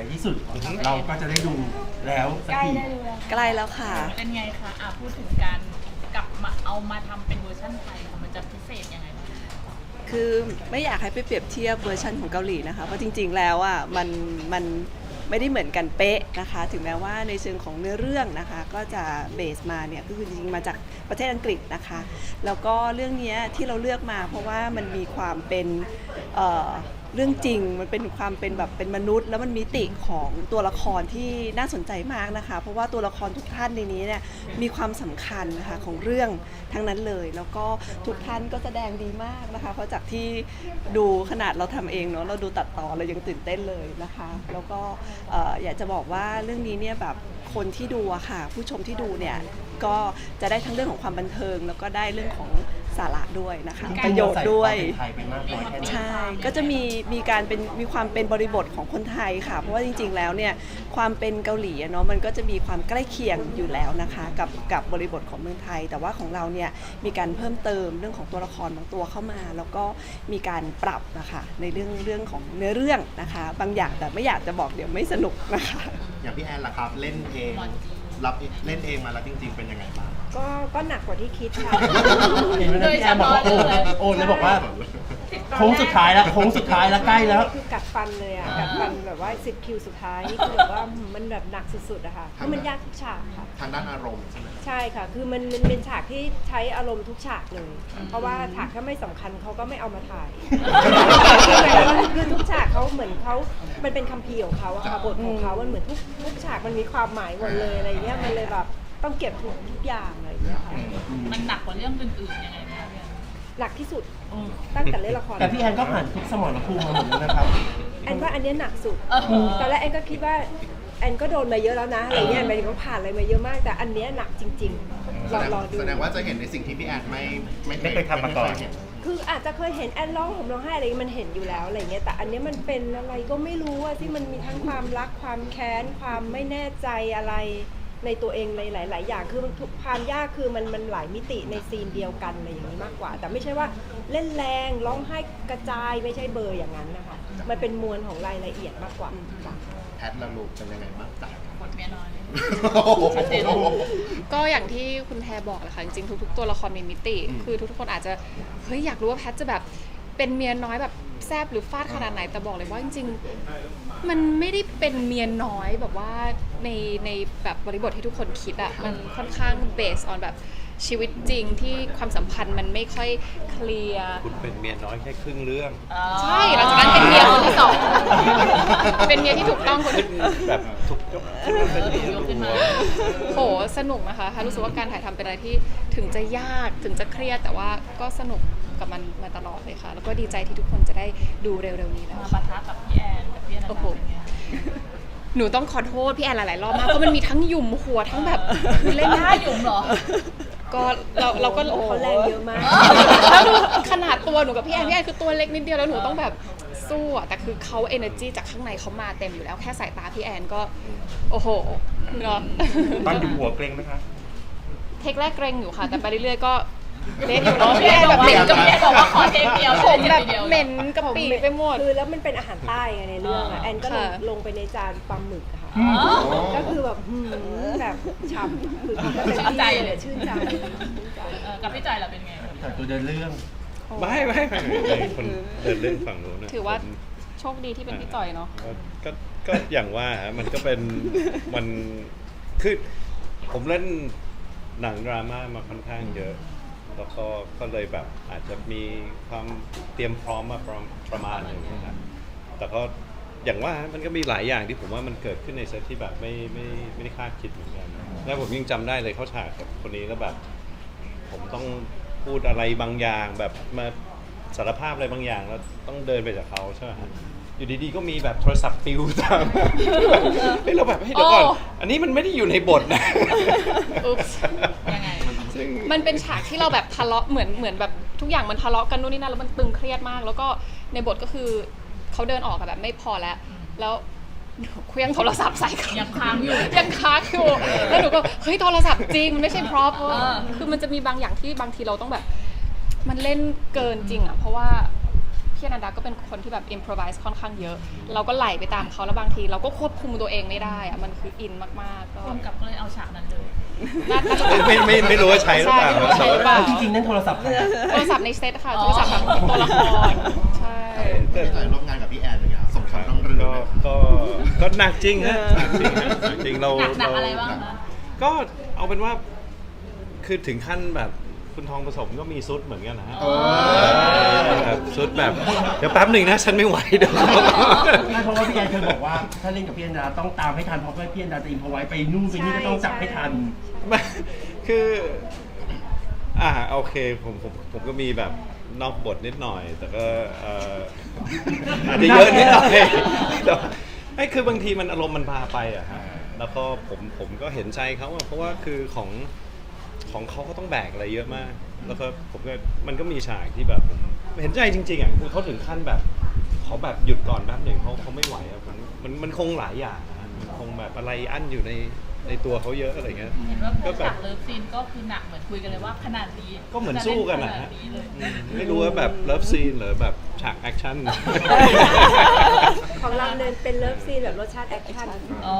ในที่สุด เราก็จะได้ดูแล้วสักใกล้ทีได้ดูแล้วใกล้แล้วค่ะ เป็นไงคะอะพูดถึงการกลับมาเอามาทำเป็นเวอร์ชันไทยค่ะมันจะพิเศษยังไงบ้างคือไม่อยากให้ไปเปรียบเทียบเวอร์ชันของเกาหลีนะคะ เพราะจริงๆแล้วอะมันมันไม่ได้เหมือนกันเป๊ะนะคะ ถึงแม้ว่าในเชิงของเนื้อเรื่องนะคะ ก็จะเบสมาเนี่ยก็คือจริงๆมาจากประเทศอังกฤษนะคะ แล้วก็เรื่องเนี้ยที่เราเลือกมาเพราะว่ามันมีความเป็นเอ่อ เรื่องจริงมันเป็นความเป็นแบบเป็นมนุษย์ แล้วมันมิติของตัวละครที่น่าสนใจมากนะคะ เพราะว่าตัวละครทุกท่านในนี้เนี่ยมีความสำคัญนะคะของเรื่องทั้งนั้นเลย แล้วก็ทุกท่านก็แสดงดีมากนะคะ เพราะจากที่ดูขนาดเราทำเองเนาะเราดูตัดต่อเรายังตื่นเต้นเลยนะคะ แล้วก็เอ่ออยากจะบอกว่าเรื่องนี้เนี่ยแบบคนที่ดูอะค่ะ ผู้ชมที่ดูเนี่ยก็จะได้ทั้งเรื่องของความบันเทิง แล้วก็ได้เรื่องของ สาระด้วยนะคะ ประโยชน์ด้วย ใส่ความเป็นไทยไปมากน้อยแค่ไหน ใช่ ก็จะมีมีการเป็นมีความเป็นบริบทของคนไทยค่ะ เพราะว่าจริงๆ แล้วเนี่ยความเป็นเกาหลีอะเนาะมันก็จะมีความใกล้เคียงอยู่แล้วนะคะกับกับบริบทของเมืองไทย แต่ว่าของเราเนี่ยมีการเพิ่มเติมเรื่องของตัวละครบางตัวเข้ามา แล้วก็มีการปรับนะคะในเรื่องเรื่องของเนื้อเรื่องนะคะ บางอย่างแต่ไม่อยากจะบอกเดี๋ยวไม่สนุกนะคะ อย่างพี่แอนล่ะครับ เล่นเอง รับเล่นเองมาแล้วจริง ๆ เป็นยังไงบ้าง ก็ก็หนักกว่าที่คิดค่ะ เห็นไหมนะพี่แอนบอกว่าโอนโอนเลยบอกว่าโค้งสุดท้ายแล้วโค้งสุดท้ายแล้วใกล้แล้ว คือกัดฟันเลยอะกัดฟันแบบว่าสิบคิวสุดท้ายนี่คือแบบว่ามันแบบหนักสุดๆอะค่ะเพราะมันยากทุกฉากค่ะ ทางด้านอารมณ์ใช่ไหม ใช่ค่ะ คือมันมันเป็นฉากที่ใช้อารมณ์ทุกฉากเลย เพราะว่าฉากถ้าไม่สำคัญเขาก็ไม่เอามาถ่าย คือหมายความว่าคือทุกฉากเขาเหมือนเขามันเป็นคัมภีร์ของเขาอะค่ะบทของเขามันเหมือนทุกทุกฉากมันมีความหมายหมดเลยอะไรเงี้ย มันเลยแบบ ต้องเก็บทุกทุกอย่างอะไรเงี้ยค่ะมันหนักกว่าเรื่องอื่นๆยังไงบ้างเนี่ยหนักที่สุดตั้งแต่เล่นละครแต่พี่แอนก็ผ่านทุกสมรภูมิมาหมดแล้วนะครับ แอนว่าอันเนี้ยหนักสุดเออตอนแรกแอนก็คิดว่าแอนก็โดนมาเยอะแล้วนะอะไรเงี้ยหมายถึงว่าผ่านอะไรมาเยอะมาก แต่อันเนี้ยหนักจริงๆรแสอดงรอดู แสดงว่าจะเห็นในสิ่งที่พี่แอนไม่ไม่ไม่เคยทำมาก่อน ไเคยเห็คืออาจจะเคยเห็นแอนร้องผมร้องไห้อะไรมันเห็นอยู่แล้วอะไรเงี้ยแต่อันเนี้ยมันเป็นอะไรก็ไม่รู้อะที่มันมีทั้งความรักความแค้นความไม่แน่ใจอะไร ในตัวเองในหลาย ๆ อย่างคือมันทุกความยากคือมันมันหลายมิติในซีนเดียวกันอะไรอย่างนี้มากกว่า แต่ไม่ใช่ว่าเล่นแรงร้องไห้กระจายไม่ใช่เบอร์อย่างนั้นนะคะมันเป็นมวลของรายละเอียดมากกว่าค่ะ แพทละลูกเป็นยังไงบ้างจ๊ะบทเมียน้อยเลยชัดเจน ก็อย่างที่คุณแพรบอกแหละค่ะจริงๆทุก ๆ ตัวละครมีมิติคือทุกๆคนอาจจะเฮ้ยอยากรู้ว่าแพทจะแบบ เป็นเมียน้อยแบบแซบหรือฟาดขนาดไหนแต่บอกเลยว่าจริง ๆ มันไม่ได้เป็นเมียน้อยแบบว่าในในแบบบริบทที่ทุกคนคิดอะมันค่อนข้างเบสออนแบบ ชีวิตจริงที่ความสัมพันธ์มันไม่ค่อยเคลียร์ คุณเป็นเมียน้อยแค่ครึ่งเรื่อง ใช่หลังจากนั้นเป็นเมียคนที่สองเป็นเมียที่ถูกต้องคนที่แบบถูกยกขึ้นมาเป็นเมียยกขึ้นมาโหสนุกนะคะคะรู้สึกว่าการถ่ายทำเป็นอะไรที่ถึงจะยากถึงจะเครียดแต่ว่าก็สนุกกับมันมาตลอดเลยค่ะ แล้วก็ดีใจที่ทุกคนจะได้ดูเร็วๆนี้แล้วมาค่ะปะทะกับพี่แอนกับพี่อนันโอ้ดาโหเป็นไงหนูต้องขอโทษพี่แอนหลายๆรอบมากเพราะมันมีทั้งหยุ่มหัวทั้งแบบคือเล่นท่าหยุ่มเหรอ ก็เราเราก็โอ้เขาแรงเยอะมาก แล้วดูขนาดตัวหนูกับพี่แอนพี่แอนคือตัวเล็กนิดเดียวแล้วหนูต้องแบบสู้อะแต่คือเขา energy จากข้างในเขามาเต็มอยู่แล้วแค่สายตาพี่แอนก็ โอ้โหเนาะ ตอนอยู่หัวเกรงไหมคะ เทคแรกเกรงอยู่ค่ะ แต่ไปเรื่อยๆก็เล่นอยู่เนาะพี่พี่แอแอนนบแบอกบว่าเหม็นพี่กับแอนบอกว่าขอเทคเดียวผมแบบทีดียวเหม็นกะปิไปหมด คือแล้วมันเป็นอาหารใต้ไงในเรื่องอะอ่าแอนก็ลงค่ะ ลงไปในจานปลาหมึกอะค่ะอ๋อ ก็คือแบบหืมแบบฉ่ำคือเขาก็เป็นชื่นใจที่เลยชื่นใจชื่นใจเออกับพี่จอยเราเป็นไง แต่ตัวเดินเรื่องไม่ไม่ไม่ไม่คนเดินเรื่องฝั่งนู้นนะถือว่าผมโชคดีที่เป็นพี่จ่อยเนาะ ก็ก็ก็อย่างว่าฮะมันก็เป็นมันคือผมเล่นหนังดราม่ามาค่อนข้างเยอะ แล้วก็ก็เลยแบบอาจจะมีความเตรียมพร้อมมาประประมาณหนึ่งนะครับแต่ก็ อย่างว่ามันก็มีหลายอย่างที่ผมว่ามันเกิดขึ้นในเซตที่แบบไม่ไม่ไม่ได้คาดคิดเหมือนกันแล้วผมยังจำได้เลยเข้าฉากกับคนนี้แล้วแบบ ผมต้องพูดอะไรบางอย่างแบบมาสารภาพอะไรบางอย่างแล้วต้องเดินไปจากเขาใช่ไหมฮะอยู่ดีๆก็มีแบบโทรศัพท์ปิวตามเฮ้ยเราแบบเฮ้ยเดี๋ยวก่อน โอ้ อันนี้มันไม่ได้อยู่ในบทนะ อุ๊บยังไง ซึ่ง มันเป็นฉากที่เราแบบทะเลาะเหมือนเหมือนแบบทุกอย่างมันทะเลาะกันนู่นนี่นั่นแล้วมันตึงเครียดมาก แล้วก็ในบทก็คือ เขาเดินออกอะแบบไม่พอแล้ว แล้วหนูเคลี้ยงโทรศัพท์ใส่เขายังค้างอยู่ ยังค้างอยู่ แล้วหนูก็เฮ้ยโทรศัพท์จริงมันไม่ใช่พร็อพเออ คือมันจะมีบางอย่างที่บางทีเราต้องแบบ มันเล่นเกินจริงอะเพราะว่าพพี่อนันดาก็เป็นคนที่แบบ improvise ค่อนข้างเยอะ เราก็ไหลไปตามเขาแล้วบางที เราก็ควบคุมตัวเองไม่ได้อะมันคืออินมากๆ ก็ร่วมกับก็เลยเอาฉากนั้นเลย น่าจะไม่ไม่ไม่ไม่รู้ว่าใช้หรือเปล่า ใช่ไม่รู้ว่าใช้หรือเปล่า จริงๆนั่นโทรศัพท์ใครอะ โทรศัพท์ในเซตค่ะ โทรศัพท์แบบตัวละครใช่ พี่จอยร่วมงานกับพี่แอนเป็นไงสมคำต้องรือก็ไหมก็ก็หนักจริงฮะหนักจริงฮะหนักจริงเราหนักหนักเอะไรบ้างคะก็เอาเป็นว่าคือถึงขั้นแบบคุณทองผสมก็มีซุดเหมือนกันนะฮะเออแบบซุดแบบ เดี๋ยวแป๊บหนึ่งนะ ฉันไม่ไหวเดี๋ยว ไม่เพราะว่าพี่แอนเคยบอกว่า ถ้าเล่นกับพี่แอนดาต้องตามให้ทันเพราะว่าพี่แอนดาจะอินพอไว้ไปนู่นไปนี่ก็ต้องจับให้ทัน ไม่คือ อ่าโอเคผมผมผมก็มีแบบ นอกบทนิดหน่อย แต่ก็เอ่ออาจจะเยอะนิดหน่อยแต่ว่าไม่คือบางทีมันอารมณ์มันพาไปอะฮะแล้วก็ผมผมก็เห็นใจเขาอะเพราะว่าคือของของเขาก็ต้องแบกอะไรเยอะมาก แล้วก็ผมก็มันก็มีฉากที่แบบผมเห็นใจจริงๆอะคือเขาถึงขั้นแบบขอแบบหยุดก่อนแป๊บหนึ่งเขาเขาไม่ไหวอะผมมันมันคงหลายอย่างอะฮะมันคงแบบอะไรอั้นอยู่ใน ในตัวเขาเยอะอะไรเงี้ย เห็นว่าพก็อแบฉาบกเลิฟซีนก็คือหนักเหมือนคุยกันเลยว่าขนาดนี้ก็เหมือนสู้กันนะขฮะนาดนี้เลย อืมไม่รู้ว่าแบบเลิฟซีนหรือแบบฉากแอคชั่น ของเราเนินเป็นเลิฟซีนแบบรสชาติแอคชั่น อ๋อ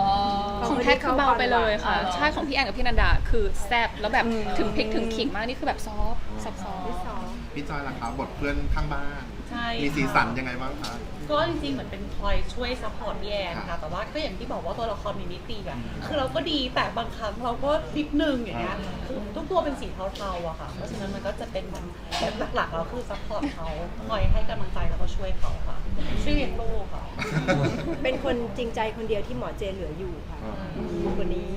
ของแพทคือเบาไปเลยค่ะ อ๋อ ใช่ของพี่แอนกับพี่นันดาคือแซ่บแล้วแบบถึงพริกถึงขิงมากนี่คือแบบซอฟต์ซอฟต์ซอฟต์พี่จอยล่ะครับบทเพื่อนข้างบ้าน ใช่มีสีค่ะสันยังไงบ้างคะ ก็จริงๆ เหมือนเป็นคอยช่วยซัพพอร์ตพี่แอนครัค่ะบแต่ว่าก็อย่างที่บอกว่าตัวละครมีมิติอะคือเราก็ดีแต่บางครั้งเราก็นิดนึงอย่างเงี้ยคือทุกตัวเป็นสีเทาๆอะค่ะ เพราะฉะนั้นมันก็จะเป็นเหมือนหลักๆเราคือซัพพอร์ตเขาคอยให้กำลังใจแล้วก็ช่วยเขาค่ะชื่อเรียนโลกค่ะ เป็นคนจริงใจคนเดียวที่หมอเจเหลืออยู่ค่ะคนนี้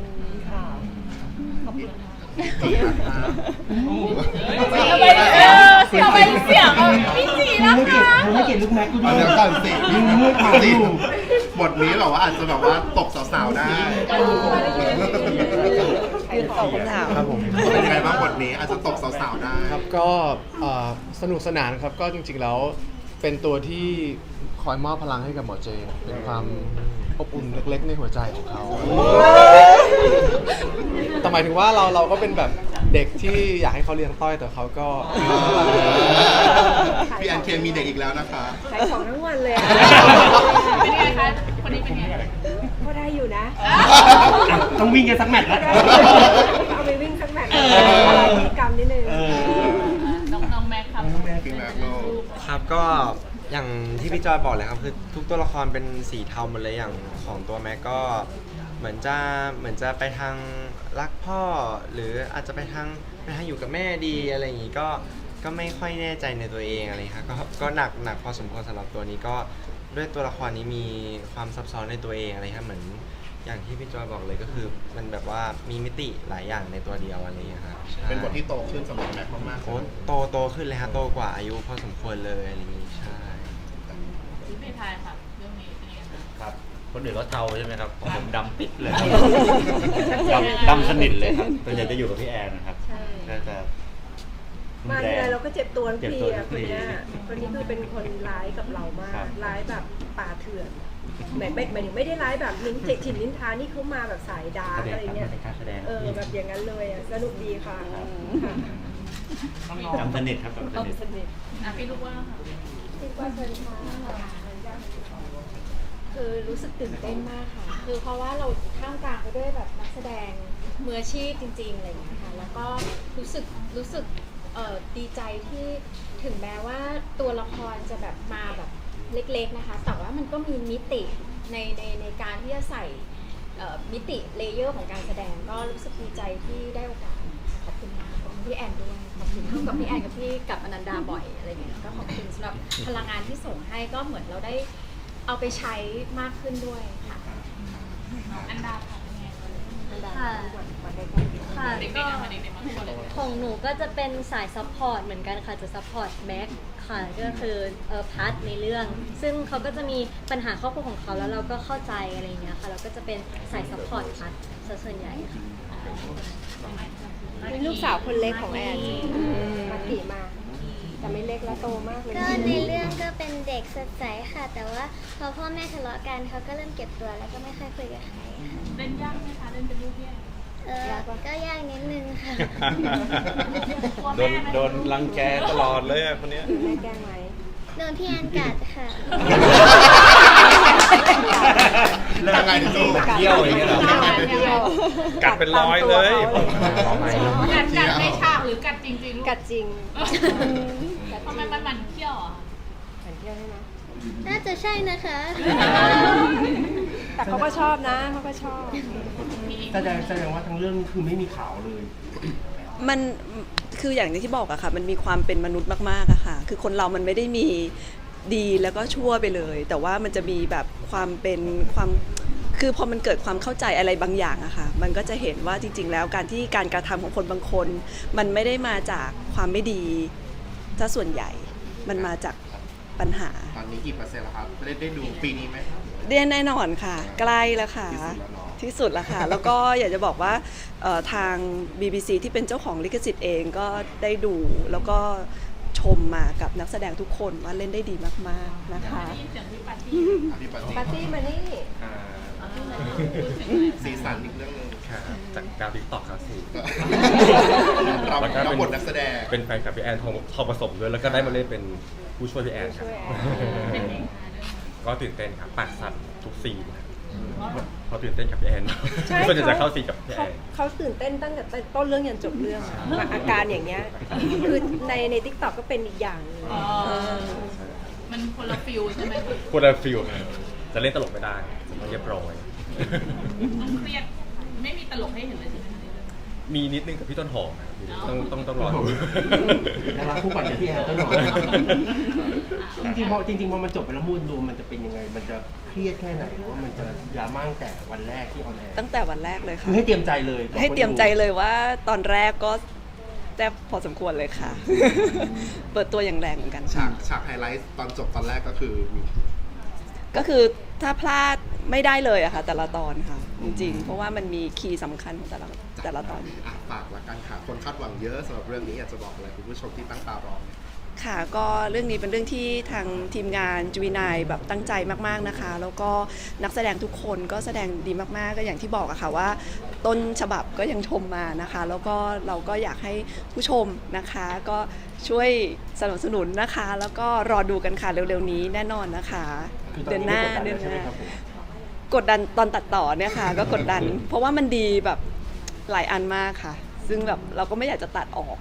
ค่ะ ขอบคุณค่ะทำไมเออเสียงไปเสียงอะพี่จี มึนะงไม่เกลียดคะมึงไม่เกลียดลูกแม็กกูเอาด้วเดี๋ยยวก่อนสิมึงมืดขาวอยู่บทนี้แบบว่าอาจจะแบบว่าตกสาวๆได้ยืนตอบคำถามครับผมเป็นยังไงบ้างบทนี้อาจจะตกสาวๆได้ครับก็เอ่อสนุกสนานครับก็จริงๆแล้วเป็นตัวที่คอยมอบพลังให้กับหมอเจนเป็นความอบอุ่นเล็กๆในหัวใจของเขาแต่หมายถึงว่าเราเราก็เป็นแบบ เด็กที่อยากให้เขาเลี้ยงต้อยแต่เขาก็ พี่แอนเคมีเด็กอีกแล้วนะคะ ขายของทั้งวันเลยอะเป็นไงคะคนนี้เป็นไงก็ได้อยู่นะ อะต้องวิ่งกันสักแมตช์แล้วเอาไปวิ่งสักแมตช์เอออะไรพฤติกรรมนิดนึง เออ น้องน้องแม็กครับพี่แม็กโลครับก็อย่างที่พี่จอยบอกเลยครับคือทุกตัวละครเป็นสีเทาหมดเลยอย่างของตัวแม็กก็ เหมือนจะเหมือนจะไปทางรักพ่อ หรืออาจจะไปทางไปทางอยู่กับแม่ดีอะไรอย่างงี้ก็ก็ไม่ค่อยแน่ใจในตัวเองอะไรครับก็ก็หนักหนักพอสมควรสำหรับตัวนี้ก็ด้วยตัวละครนี้มีความซับซ้อนในตัวเองอะไรครับเหมือนอย่างที่พี่จอยบอกเลยก็คือมันแบบว่ามีมิติหลายอย่างในตัวเดียวอะไรอย่างเงี้ยครับใช่เป็นบทที่โตขึ้นสำหรับแม็กมากๆโอ้โตโตขึ้นเลยฮะโตกว่าอายุพอสมควรเลยอะไรอย่างงี้ใช่พี่เพทายค่ะ ครับคนอื่นก็เทาใช่ไหมครับของผมดำปิดเลยดำดำสนิทเลยครับส่วนใหญ่จะอยู่กับพี่แอนนะครับใช่ ก็จะมาทีไรเราก็เจ็บตัวทุกเจ็บทีตัวอะทุคนกทีเนี้ยคนนี้คือเป็นคนร้ายกับเรามาครักบ ร้ายแบบป่าเถื่อนหมายหมายถึงไม่ได้ร้ายแบบนิ้นเจ็ถิ่นนินทานี่เขามาแบบสายดาร์กแสดงอะไรครับเงี้ย เป็นการแสดงเออแบบอย่างนั้นเลยอะสนุกดีค่ะค่ะจำสนิทครับจำสเอานิทสนิท อะพี่ลูกว่าค่ะคิดว่าเชิญค่ะ คือรู้สึกตื่นเต้นมากค่ะ คือเพราะว่าเราท่ามกลางไปด้วยแบบนักแสดงมืออาชีพจริงๆอะไรอย่างเงี้ยค่ะ แล้วก็รู้สึกรู้สึกเอ่อดีใจที่ถึงแม้ว่าตัวละครจะแบบมาแบบเล็กๆนะคะ แต่ว่ามันก็มีมิติในในในการที่จะใส่เอ่อมิติเลเยอร์ของการแสดง ก็รู้สึกดีใจที่ได้โอกาสขอบคุณมากขอบคุณพี่แอนด้วยขอบคุณร่วมกับพี่แอนกับพี่กับอนันดาบ่อยอะไรอย่างเงี้ยก็ขอบคุณสำหรับพลังงานที่ส่งให้ก็เหมือนเราได้ เอาไปใช้มากขึ้นด้วยค่ะน้องอันดาค่ะเป็นไงคะค่ะค่ะเด็กๆก็นะคะเด็กๆมาทุกคนเลยของหนูก็จะเป็นสายซัพพอร์ตเหมือนกันค่ะจะซัพพอร์ตแม็กค่ะก็คือเออพาร์ทในเรื่อง ซึ่งเขาก็จะมีปัญหาครอบครัวของเขาแล้วเราก็เข้าใจอะไรอย่างเงี้ยค่ะเราก็จะเป็นสายซัพพอร์ตพาร์ทซะส่วนใหญ่ค่ะเป็นลูกสาวคนเล็กของแอนมากี่มา แต่ไม่เล็กแล้วโตมากเลยก็ในเรื่องก็เป็นเด็กสดใสค่ะ แต่ว่าพอพ่อแม่ทะเลาะกันเขาก็เริ่มเก็บตัวแล้วก็ไม่ค่อยคุยกับใครค่ะเล่นยากไหมคะเล่นเป็นลูกพี่แอนเออก็ยากนิดนึงค่ะ โดนโดนรังแกตลอดเลยอะคนเนี้ยแม่แกล้งไหมโดนพี่แอนกัดค่ะแล้วยังไงถึงลูกเที่ยวอย่างเงี้ยเหรอ กัดเป็นรอยเลย กัดกัดในฉากห รือกัดจริงๆลูกกัดจริงทำไมมันหมันเขี้ยวอะหันเที่ยวใช่ไหมน่าจะใช่นะคะ แต่เขาก็ชอบนะเขาก็ชอบ แสดงแสดงว่าทั้งเรื่องคือไม่มีขาวเลย มันคืออย่างที่บอกอะค่ะ มันมีความเป็นมนุษย์มากๆอะค่ะ คือคนเรามันไม่ได้มีดีแล้วก็ชั่วไปเลย แต่ว่ามันจะมีแบบความเป็นความ คือพอมันเกิดความเข้าใจอะไรบางอย่างอะค่ะ มันก็จะเห็นว่าจริง ๆ แล้วการที่การกระทำของคนบางคน มันไม่ได้มาจากความไม่ดีซะส่วนใหญ่ มันมาจากปัญหา ตอนนี้กี่เปอร์เซ็นต์แล้วครับได้ได้ดูปีนี้ไหมเรียนแน่นอนค่ะ ใกล้แล้วค่ะ ที่สุดแล้วค่ะ แล้วก็อยากจะบอกว่าเอ่อทาง BBC ที่เป็นเจ้าของลิขสิทธิ์เองก็ได้ดูแล้วก็ชมมากับนักแสดงทุกคนว่าเล่นได้ดีมากๆนะคะได้ยินเสียงพี่ปาร์ตี้อะพี่ปาร์ตี้ปาร์ตี้มานี่ สีสันอีกเรื่องหนึงจากการติ๊กต็อกครับสิเราแล้วก็เราเป็นบทนักแสดง เป็นแฟนกับพี่แอนทองทองผสมด้วย แล้วก็ได้มาเล่นเป็นผู้ช่วยพี่แอนครับ เป็นไงคะเรื่องก็ตื่นเต้นครับปากสั่นทุกซีนครับเพราะตื่นเต้นกับพี่แอนใช่ทุกคนจะเข้าซีนกับพี่แอเขาน เขาตื่นเต้นตั้งแต่ต้นเรื่องยันจบเรื่องอะอาการอย่างเงี้ย คือในในทิกตอกก็เป็นอีกอย่างหนึงอ๋อ เออมันคนละฟิลใช่ไหมคะ คนละฟิลจะเล่นตลกไม่ได้จะเรียบร้อยต้อง เครียดไม่มีตลกให้เห็นเลยใช่ไหมคะในเรื่องมีนิดนึงกับพี่ต้นหอมครับต้องต้องต้องรอดูแล้วเราคู่กันกับพี่แอนต้นหอม จริงๆพอจริงๆพอมันจบไปแล้วมูดรวมมันจะเป็นยังไง มันจะเครียดแค่ไหนหรือว่ามันจะดราม่าตั้งแต่วันแรกที่ออนแอร์ตั้งแต่วันแรกเลยคืค่ะ อให้เตรียมใจเลยบอกให้เตรียมคนดูใจเลยว่าตอนแรกก็แซ่บพอสมควรเลยค่ะ เปิดตัวอย่างแรงเหมือนกันฉากฉากไฮไลท์ตอนจบตอนแรกก็คือมีก็คือ ถ้าพลาดไม่ได้เลยอะค่ะ แต่ละตอนค่ะ จริง ๆ เพราะว่ามันมีคีย์สำคัญของแต่ละแต่ละตอน อะฝากละกันค่ะ คนคาดหวังเยอะสำหรับเรื่องนี้อยากจะบอกอะไรคุณผู้ชมที่ตั้งตารอเนี่ยค่ะก็เรื่องนี้เป็นเรื่องที่ทางทีมงานจูวินายแบบตั้งใจมากๆนะคะ แล้วก็นักแสดงทุกคนก็แสดงดีมากๆ ก็อย่างที่บอกอะค่ะว่า ต้นฉบับก็ยังชมมานะคะ แล้วก็เราก็อยากให้ผู้ชมนะคะ ก็ช่วยสนับสนุนนะคะ แล้วก็รอดูกันค่ะเร็วๆนี้แน่นอนนะคะคือตอ เดือนหน้าไม่เดือนกดดัแล้วใช่ไหมหน้าครับผมกดดันตอนตัดต่อเนี่ยค่ะ ก็กดดัน เพราะว่ามันดีแบบหลายอันมากค่ะ ซึ่งแบบเราก็ไม่อยากจะตัดออก